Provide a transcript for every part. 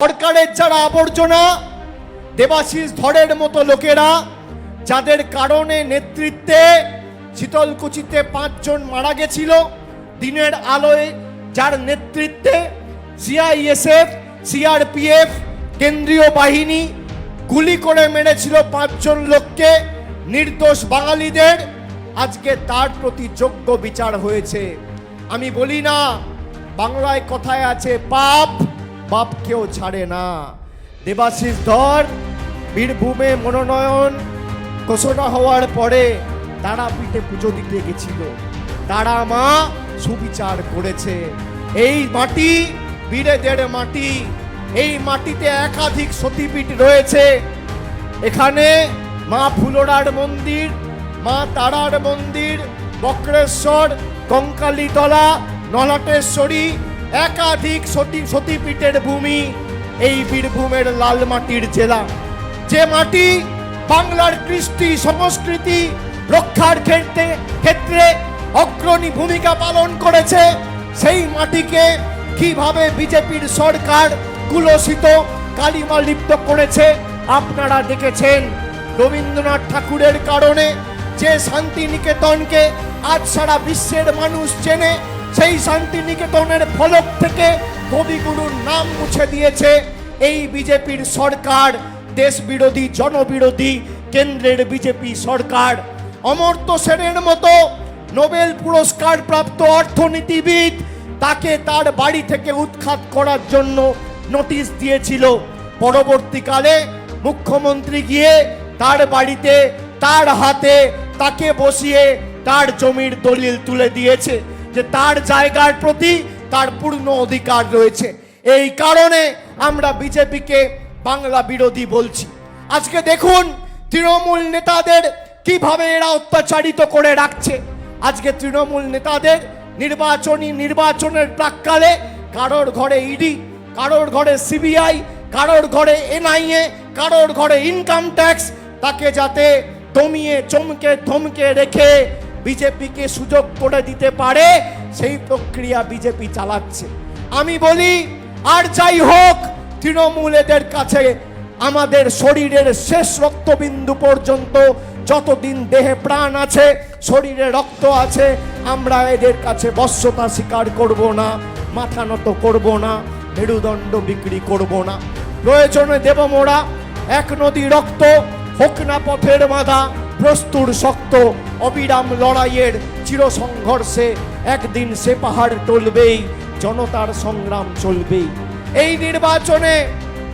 সরকারের যারা আবর্জনা, দেবাশিস ধরের মতো লোকেরা, যাদের কারণে নেতৃত্বে শীতলকুচিতে পাঁচজন মারা গেছিল, দিনের আলোয় যার নেতৃত্বে সিআইএসএফ, সিআরপিএফ, কেন্দ্রীয় বাহিনী গুলি করে মেরেছিল পাঁচজন লোককে, নির্দোষ বাঙালিদের। আজকে তার প্রতি যোগ্য বিচার হয়েছে। আমি বলি না, বাংলায় কথায় আছে পাপ বাপ কেউ ছাড়ে না। দেবাশিস ধর, বীরভূমে মনোনয়ন ঘোষণা হওয়ার পরে তারাপীঠে পুজো দিতে গেছিল। তারা মা সুবিচার করেছে। এই মাটি বীরেদের মাটি, এই মাটিতে একাধিক সতীপীঠ রয়েছে। এখানে মা ফুলোরার মন্দির, মা তারার মন্দির, বক্রেশ্বর, কঙ্কালীতলা, নলাটেশ্বরী একাধিক সতী সতীপীঠের ভূমি এই বীরভূমের লাল মাটির জেলা। যে মাটি বাংলার কৃষ্টি সংস্কৃতি রক্ষার ক্ষেত্রে ক্ষেত্রে অগ্রণী ভূমিকা পালন করেছে, সেই মাটিকে কীভাবে বিজেপির সরকার কুলসিত কালিমা লিপ্ত করেছে আপনারা দেখেছেন। রবীন্দ্রনাথ ঠাকুরের কারণে যে শান্তিনিকেতনকে আজ সারা বিশ্বের মানুষ চেনে সেই শান্তিনিকেতনের ফলক থেকে কবিগুরুর নাম মুছে দিয়েছে এই বিজেপির সরকার দেশ বিরোধী জনবিরোধী, কেন্দ্রের বিজেপি সরকার। অমর্ত্য সেনের মতো নোবেল পুরস্কার প্রাপ্ত অর্থনীতিবিদ তাকে তার বাড়ি থেকে উৎখাত করার জন্য নোটিশ দিয়েছিল। পরবর্তীকালে মুখ্যমন্ত্রী গিয়ে তার বাড়িতে, তার হাতে তাকে বসিয়ে তার জমির দলিল তুলে দিয়েছে। যে তার জায়গার প্রতি তার পূর্ণ অধিকার রয়েছে। এই কারণে আমরা বিজেপিকে বাংলা বিরোধী বলছি। আজকে দেখুন তৃণমূল নেতাদের কীভাবে এরা অত্যাচারিত করে রাখছে। আজকে তৃণমূল নেতাদের নির্বাচনী নির্বাচনের প্রাককালে কারোর ঘরে ইডি, কারোর ঘরে সিবিআই, কারোর ঘরে এনআইএ, কারোর ঘরে ইনকাম ট্যাক্স, তাকে যাতে দমিয়ে, চমকে, ধমকে রেখে বিজেপিকে সুযোগ করে দিতে পারে, সেই প্রক্রিয়া বিজেপি চালাচ্ছে। আমি বলি, আর যাই হোক, তৃণমূল এদের কাছে আমাদের শরীরের শেষ রক্তবিন্দু পর্যন্ত যতদিন দেহে প্রাণ আছে, শরীরে রক্ত আছে, আমরা এদের কাছে বশ্যতা স্বীকার করব না, মাথা নত করব না, মেরুদণ্ড বিক্রি করব না। প্রয়োজনে দেব মোড়া, এক নদী রক্ত, হোক না পথের বাধা প্রস্তুর শক্ত অবিরাম লড়াইয়ের চির সংঘর্ষে একদিন সে পাহাড় টলবেই, জনতার সংগ্রাম চলবেই। এই নির্বাচনে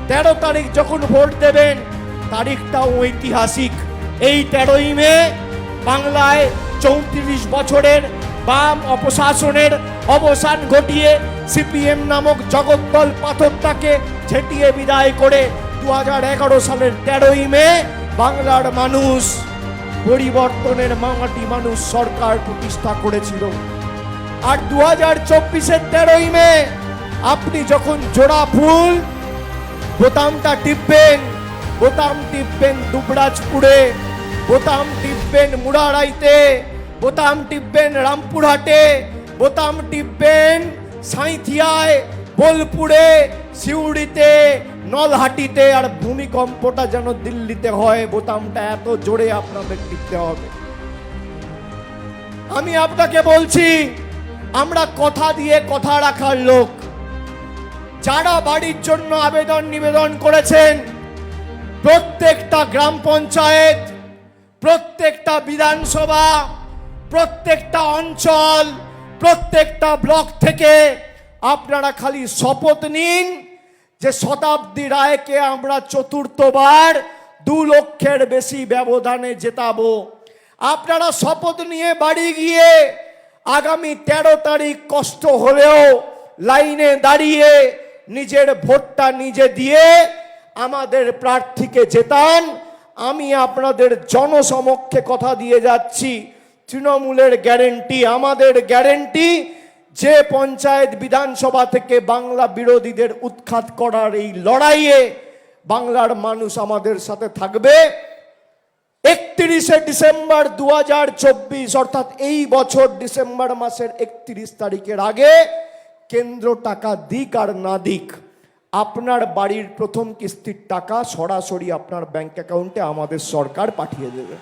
তেরো তারিখ যখন ভোট দেবেন, তারিখটাও ঐতিহাসিক। এই তেরোই মে বাংলায় চৌত্রিশ বছরের বাম অপশাসনের অবসান ঘটিয়ে সিপিএম নামক জগদ্দল পাথরটাকে ঝেঁটিয়ে বিদায় করে দু সালের তেরোই মে বাংলার মানুষ পরিবর্তনের মামাটি মানুষ সরকার প্রতিষ্ঠা করেছিল। আর দু হাজার চব্বিশের তেরোই মে, আপনি যখন জোড়া ফুল, বোতামটা টিপবেন, বোতাম টিপবেন দুবরাজপুরে, বোতাম টিপবেন মুরারাইতে, বোতাম টিপবেন রামপুরহাটে, বোতাম টিপবেন সাঁইথিয়ায়, বোলপুরে সিউড়িতে, নলহাটিতে আর ভূমিকম্পটা যেন দিল্লিতে হয়, বোতামটা এত জোরে আপনাদের টিপতে হবে। আমি আপনাকে বলছি, আমরা কথা দিয়ে কথা রাখার লোক। যারা বাড়ির জন্য আবেদন নিবেদন করেছেন, প্রত্যেকটা গ্রাম পঞ্চায়েত, প্রত্যেকটা বিধানসভা, প্রত্যেকটা অঞ্চল, প্রত্যেকটা ব্লক থেকে আপনারা খালি শপথ নিন যে শতাব্দী রায়কে আমরা চতুর্থবার দু লক্ষের বেশি ব্যবধানে জেতাবো। আপনারা শপথ নিয়ে বাড়ি গিয়ে আগামী তেরো তারিখ কষ্ট হলেও লাইনে দাঁড়িয়ে নিজের ভোটটা নিজে দিয়ে আমাদের প্রার্থীকে জেতান। আমি আপনাদের জনসমক্ষে কথা দিয়ে যাচ্ছি। তৃণমূলের গ্যারেন্টি, আমাদের গ্যারেন্টি যে পঞ্চায়েত বিধানসভা থেকে বাংলা বিরোধীদের উৎখাত করার এই লড়াইয়ে বাংলার মানুষ আমাদের সাথে থাকবে। একত্রিশে ডিসেম্বর দু হাজার চব্বিশ, অর্থাৎ এই বছর ডিসেম্বর মাসের একত্রিশ তারিখের আগে কেন্দ্র টাকা দিক আর না দিক, আপনার বাড়ির প্রথম কিস্তির টাকা সরাসরি আপনার ব্যাংক অ্যাকাউন্টে আমাদের সরকার পাঠিয়ে দেবে।